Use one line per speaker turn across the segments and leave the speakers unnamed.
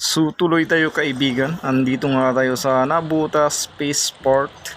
So tuloy tayo kaibigan, andito nga tayo sa Nabuta Spaceport.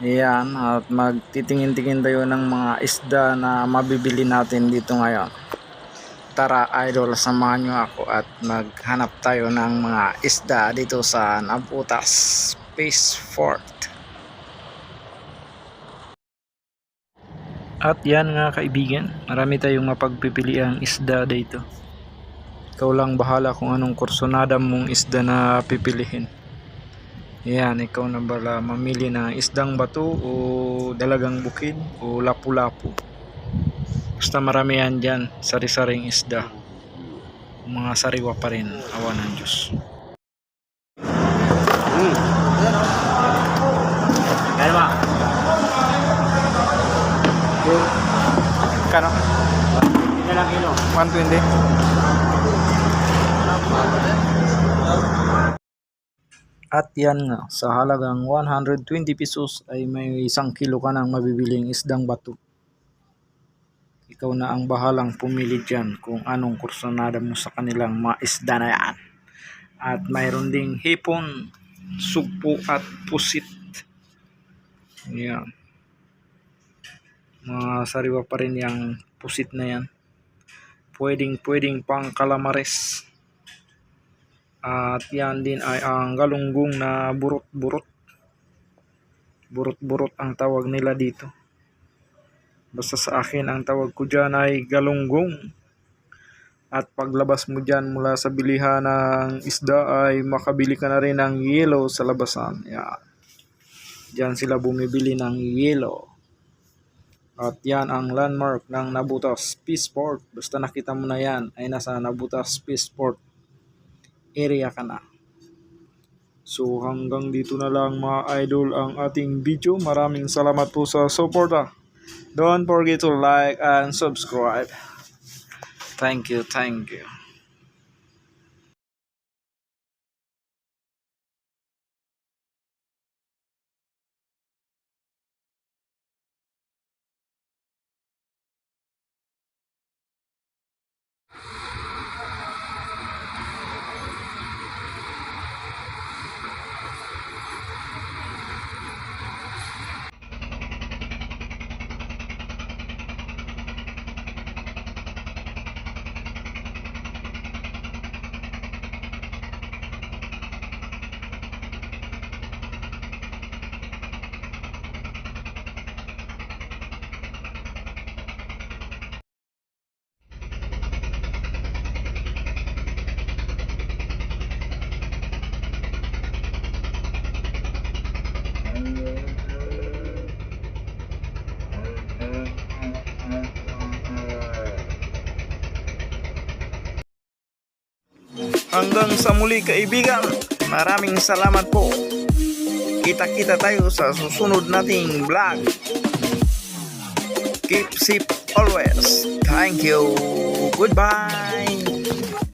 Ayan, at magtitingin-tingin tayo ng mga isda na mabibili natin dito ngayon. Tara idol, samahan nyo ako at maghanap tayo ng mga isda dito sa Nabuta Spaceport. At yan nga kaibigan, marami tayong mapagpipili ang isda dito. Ikaw lang bahala kung anong kursonada mong isda na pipilihin. Yan, ikaw na bala mamili ng isdang bato o dalagang bukid o lapu-lapu. Basta marami yan dyan, sari-saring isda. Mga sariwa pa rin, awa ng Diyos.
Kaya ba?
Kano?
Hindi na lang kilo.
120? At yan nga, sa halagang 120 pesos ay may isang kilo ka ng mabibiling isdang bato. Ikaw na ang bahalang pumili dyan kung anong kursonada mo sa kanilang mga isda na yan. At mayroon ding hipon, sugpo at pusit. Yan. Mga sariwa pa rin yung pusit na yan. Pwedeng pwedeng pang kalamares. At yan din ay ang galunggong na burot-burot. Burot-burot ang tawag nila dito. Basta sa akin ang tawag ko dyan ay galunggong. At paglabas mo dyan mula sa bilihan ng isda ay makabili ka na rin ng yellow sa labasan. Yan. Diyan sila bumibili ng yellow. At yan ang landmark ng Nabutas Peaceport. Basta nakita mo na yan ay nasa Nabutas Peaceport area ka na. So hanggang dito na lang mga idol ang ating video. Maraming salamat po sa suporta. Don't forget to like and subscribe. Thank you, thank you. Hanggang sa muli kaibigan, maraming salamat po. Kita-kita tayo sa susunod nating vlog. Keep safe always. Thank you. Goodbye.